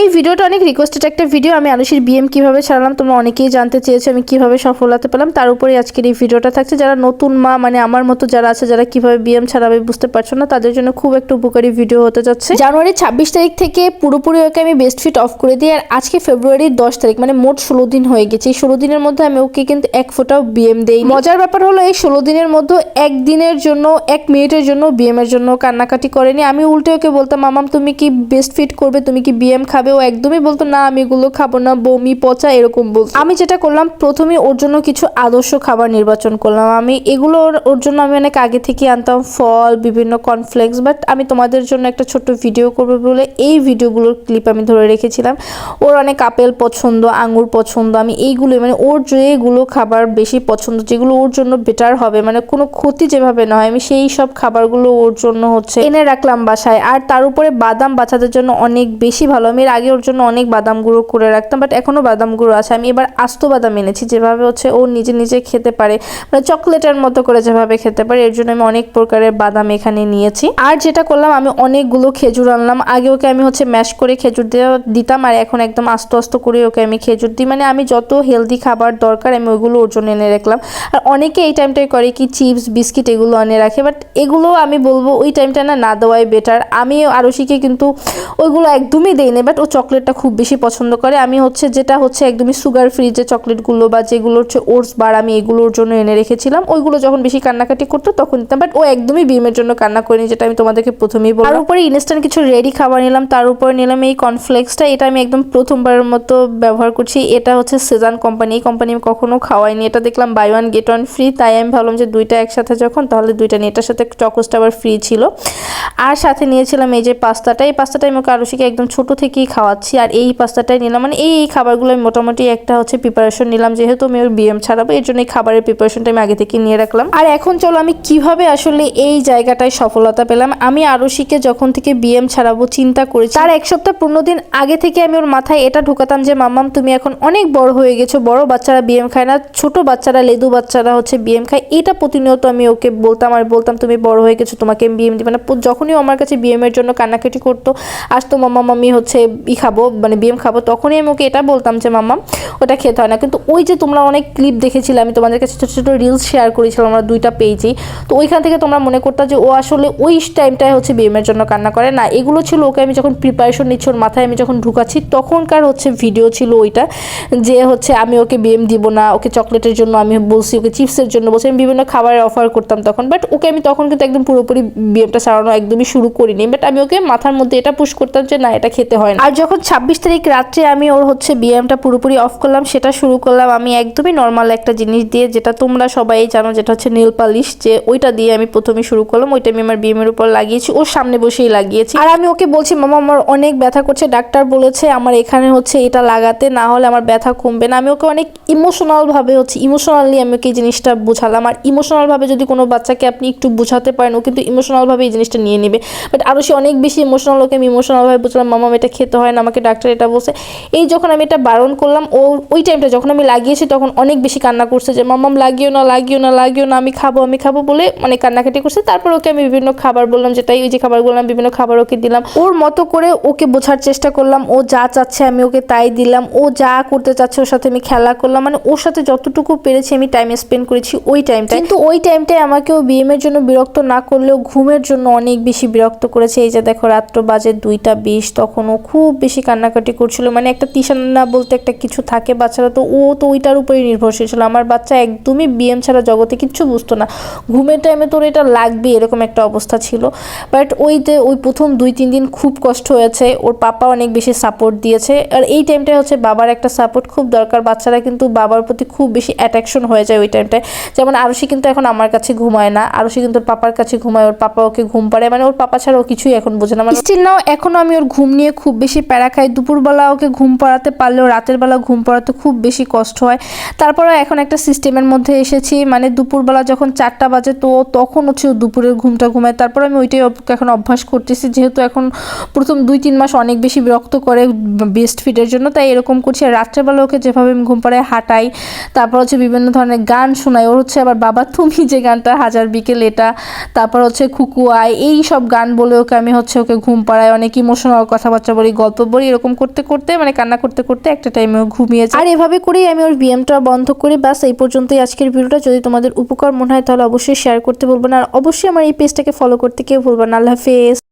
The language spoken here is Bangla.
এই ভিডিওটা অনেক রিকোয়েস্টেড একটা ভিডিও আমি আলুষির বিএম কীভাবে ছাড়লাম, তোমরা অনেকেই জানতে চেয়েছো আমি কীভাবে সফলতা পেলাম। তার উপরে আজকের এই ভিডিওটা থাকছে। যারা নতুন মা মানে আমার মতো যারা আছে, যারা কীভাবে বিএম ছাড়াবে বুঝতে পারছ না, তাদের জন্য খুব একটা উপকারী ভিডিও হতে যাচ্ছে। জানুয়ারি ছাব্বিশ তারিখ থেকে পুরোপুরি ওকে আমি বেস্ট ফিট অফ করে দিই। আর আজকে ফেব্রুয়ারির দশ তারিখ মানে মোট ষোলো দিন হয়ে গেছে। এই ষোলো দিনের মধ্যে আমি ওকে কিন্তু এক ফোঁটাও বিএম দেই মজার ব্যাপার হলো, এই ষোলো দিনের মধ্যে একদিনের জন্য, এক মিনিটের জন্য বিএম এর জন্য কান্নাকাটি করেনি। আমি উল্টে ওকে বলতাম, মামাম, তুমি কি বেস্ট ফিট করবে? তুমি কি বিএম খাবে? ও একদমই বলতো, না, আমি এগুলো খাব না, বমি, পচা, এরকম বলতো। আমি যেটা করলাম প্রথমে ওর জন্য কিছু আদর্শ খাবার নির্বাচন করলাম। আমি এগুলো ওর- জন্য আমি অনেক আগে থেকে আনতাম, ফল, বিভিন্ন কর্নফ্লেক্স বাট আমি তোমাদের জন্য একটা ছোট্ট ভিডিও করব বলে এই ভিডিওগুলোর ক্লিপ আমি ধরে রেখেছিলাম। ওর অনেক আপেল পছন্দ, আঙুর পছন্দ, আমি এইগুলো মানে ওর যেগুলো খাবার বেশি পছন্দ, যেগুলো ওর জন্য বেটার হবে মানে কোনো ক্ষতি যেভাবে না হয়, আমি সেই সব খাবারগুলো ওর জন্য হচ্ছে এনে রাখলাম বাসায়। আর তার উপরে বাদাম বাচ্চাদের জন্য অনেক বেশি ভালো। আমি আগে ওর জন্য অনেক বাদাম গুঁড়ো করে রাখতাম বাট এখনও বাদাম গুঁড়ো আছে। আমি এবার আস্ত বাদাম এনেছি, যেভাবে হচ্ছে ও নিজে নিজে খেতে পারে মানে চকলেটের মতো করে যেভাবে খেতে পারে, এর জন্য আমি অনেক প্রকারের বাদাম এখানে নিয়েছি। আর যেটা করলাম, আমি অনেকগুলো খেজুর আনলাম। আগে ওকে আমি হচ্ছে ম্যাশ করে খেজুর দিতাম, আর এখন একদম আস্ত আস্ত করে ওকে আমি খেজুর দিই। মানে আমি যত হেলদি খাবার দরকার, আমি ওইগুলো ওর জন্য এনে রাখলাম। আর অনেকে এই টাইমটাই করে কি চিপস বিস্কিট এগুলো এনে রাখে বাট এগুলো আমি বলব ওই টাইমটা না না দেওয়াই বেটার আমি আরশিকে কিন্তু ওইগুলো একদমই দেই বাট ও চকলেটটা খুব বেশি পছন্দ করে। আমি হচ্ছে যেটা হচ্ছে একদমই সুগার ফ্রি যে চকলেটগুলো বা যেগুলো হচ্ছে ওটস বার আমি এগুলোর জন্য এনে রেখেছিলাম, ওইগুলো যখন বেশি কান্নাকাটি করতো তখন দিতাম। বাট ও একদমই বিমের জন্য কান্না করেনি, যেটা আমি তোমাদেরকে প্রথমেই বললাম। তার উপরে ইনস্ট্যান্ট কিছু রেডি খাবার নিলাম, তার উপরে নিলাম এই কর্নফ্লেক্সটা এটা আমি একদম প্রথমবারের মতো ব্যবহার করছি। এটা হচ্ছে সেজান কোম্পানি এই কোম্পানি আমি কখনো খাওয়াইনি। এটা দেখলাম buy one get one free তাই আমি ভাবলাম যে দুইটা একসাথে যখন, তাহলে দুইটা নিয়ে এটার সাথে চকোসটা আবার ফ্রি ছিল। আর সাথে নিয়েছিলাম এই যে পাস্তাটা, এই পাস্তাটা আমি ওকে আরুষিকে একদম ছোট থেকেই খাওয়াচ্ছি আর এই পাস্তাটাই নিলাম। মানে এই এই খাবারগুলো আমি মোটামুটি একটা হচ্ছে প্রিপারেশন নিলাম, যেহেতু আমি ওর বিএম ছাড়াবো, এর জন্য এই খাবারের প্রিপারেশনটা আমি আগে থেকে নিয়ে রাখলাম। আর এখন চলো আমি কীভাবে আসলে এই জায়গাটায় সফলতা পেলাম? আমি আরুষিকে যখন থেকে বিএম ছাড়াবো চিন্তা করেছি, তার এক সপ্তাহ পনেরো দিন আগে থেকে আমি ওর মাথায় এটা ঢুকাতাম যে, মাম্মাম, তুমি এখন অনেক বড় হয়ে গেছো, বড় বাচ্চারা বিএম খায় না, ছোট বাচ্চারা, লেদু বাচ্চারা হচ্ছে বিএম খায়। এটা প্রতিনিয়ত আমি ওকে বলতাম আর বলতাম, তুমি বড় হয়ে গেছো, তোমাকে বিএম দিবে না। যখনই আমার কাছে বিএম এর জন্য কান্নাকাটি করতো, আসতো মাম্মা, মাম্মি হচ্ছে ই খাব মানে বিএম খাব, তখনই আমি ওকে এটা বলতাম যে, মাম্মা, ওটা খেতে হয় না। কিন্তু ওই যে তোমরা অনেক ক্লিপ দেখেছিলে, আমি তোমাদের কাছে ছোটো ছোটো রিলস শেয়ার করেছিলাম, আমরা দুইটা পেজেই তো ওইখান থেকে তোমরা মনে করতে যে, ও আসলে ওই টাইমটায় হচ্ছে বিএমের জন্য কান্না করে। না, এগুলো ছিল ওকে আমি যখন প্রিপারেশন নিচ্ছি, ওর মাথায় আমি যখন ঢুকাচ্ছি, তখনকার হচ্ছে ভিডিও ছিল ওইটা যে, হচ্ছে আমি ওকে বিএম দিব না, ওকে চকলেটের জন্য আমি বলছি, ওকে চিপসের জন্য বলছি। আমি বিভিন্ন খাবারের অফার করতাম তখন বাট ওকে আমি তখন কিন্তু একদম পুরোপুরি বিএমটা সারানো একদমই শুরু করিনি। বাট আমি ওকে মাথার মধ্যে এটা পুশ করতাম যে, না, এটা খেতে হয় না। আর যখন ছাব্বিশ তারিখ রাত্রে আমি ওর হচ্ছে বিএমটা পুরোপুরি অফ করলাম, সেটা শুরু করলাম আমি একদমই নর্মাল একটা জিনিস দিয়ে, যেটা তোমরা সবাই জানো, যেটা হচ্ছে নীল পালিশ যে ওইটা দিয়ে আমি প্রথমে শুরু করলাম, ওইটা আমি আমার বিএমের উপর লাগিয়েছি, ওর সামনে বসেই লাগিয়েছি। আর আমি ওকে বলছি, মামা, আমার অনেক ব্যথা করছে। ডাক্তার বলেছে, আমার এখানে হচ্ছে এটা লাগাতে, না হলে আমার ব্যথা কমবে না। আমি ওকে অনেক ইমোশনাল ভাবে হচ্ছে ইমোশনালি আমি ওকে এই জিনিসটা বোঝালাম। আর ইমোশনাল ভাবে যদি কোনো বাচ্চাকে আপনি একটু বোঝাতে পারেন, ও কিন্তু ইমোশনাল ভাবে এই জিনিসটা নিয়ে নেবে। বাট আরও সে অনেক বেশি ইমোশনাল ওকে আমি ইমোশনাল ভাবে বুঝলাম, মামা এটা খেতে হয় না, আমাকে ডাক্তার এটা বলছে। এই যখন আমি এটা বারণ করলাম, ও, ওই টাইমটা যখন আমি লাগিয়েছি, তখন অনেক বেশি কান্না করছে যে, মামাম, লাগিও না লাগিও না লাগিও না, আমি খাব আমি খাব বলে মানে কান্নাকাটি করছে। তারপর ওকে আমি বিভিন্ন খাবার বললাম যেটাই ওই যে খাবার বললাম বিভিন্ন খাবার ওকে দিলাম। ওর মতো করে ওকে বোঝার চেষ্টা করলাম। ও যা চাচ্ছে আমি ওকে তাই দিলাম। ও যা করতে চাচ্ছে ওর সাথে আমি খেলা করলাম। মানে ওর সাথে যতটুকু পেরেছি আমি টাইম স্পেন্ড করেছি ওই টাইমটা কিন্তু ওই টাইমটায় আমাকে ও বিএমের জন্য বিরক্ত না করলেও ঘুমের জন্য অনেক বেশি বিরক্ত করেছে। এই যে দেখো, রাত্র বাজে দুইটা বিশ, তখন ও খুব বেশি কান্নাকাটি করছিল। মানে একটা তিসান্না বলতে একটা কিছু থাকে বাচ্চারা, তো ও তো ওইটার উপরেই নির্ভরশীল ছিল। আমার বাচ্চা একদমই বিএম ছাড়া জগতে কিচ্ছু বুঝতো না। ঘুমের টাইমে তোর এটা লাগবে এরকম একটা অবস্থা ছিল। বাট ওই যে, ওই প্রথম দুই, তিন দিন খুব কষ্ট হয়েছে। ওর পাপা অনেক বেশি সাপোর্ট দিয়েছে। আর এই টাইমটায় হচ্ছে বাবার একটা সাপোর্ট খুব দরকার। বাচ্চারা কিন্তু বাবার প্রতি খুব বেশি অ্যাট্রাকশন হয়ে যায় ওই টাইমটায় যেমন আরুষি কিন্তু এখন আমার কাছে ঘুমায় না। আরুষি কিন্তু ওর পাপার কাছে ঘুমায়। ওর পাপা ওকে ঘুম পাড়ে মানে ওর পাপা ছাড়া ও কিছুই এখন বোঝে না। মানে স্টিল নাও এখনও আমি ওর ঘুম নিয়ে খুব বেশি প্যারা খাই দুপুরবেলা ওকে ঘুম পাড়াতে পারলেও রাতের বেলা ঘুম পড়াতে খুব বেশি কষ্ট হয়। তারপরে এখন একটা সিস্টেমের মধ্যে এসেছি মানে দুপুরবেলা যখন চারটা বাজে তো তখন হচ্ছে দুপুরের ঘুমটা ঘুমায়। তারপর আমি ওইটাই এখন অভ্যাস করতেছি, যেহেতু এখন প্রথম দুই তিন মাস অনেক বেশি বিরক্ত করে বেস্ট ফিডের জন্য, তাই এরকম করছি। আর রাত্রেবেলা ওকে যেভাবে আমি ঘুম পাড়ায় হাঁটাই, তারপর হচ্ছে বিভিন্ন ধরনের গান শোনাই। ওর হচ্ছে আবার বাবা, তুমি যে গানটা হাজার বিকেল এটা, তারপর হচ্ছে খুকু আয় এই সব গান বলে ওকে আমি হচ্ছে ওকে ঘুম পাড়াই। অনেক ইমোশনাল কথাবার্তা বলি বলি এরকম করতে করতে মানে কান্না করতে করতে একটা টাইমে ও ঘুমিয়ে যায়। আর এভাবে করেই আমি ওর বিএমটা বন্ধ করি বাস, এই পর্যন্তই আজকের ভিডিওটা। যদি তোমাদের উপকার মনে হয় তাহলে অবশ্যই শেয়ার করতে বলব না। আর অবশ্যই আমার এই পেজটাকে ফলো করতে কেউ ভুলবো না। আল্লাহ হাফেজ।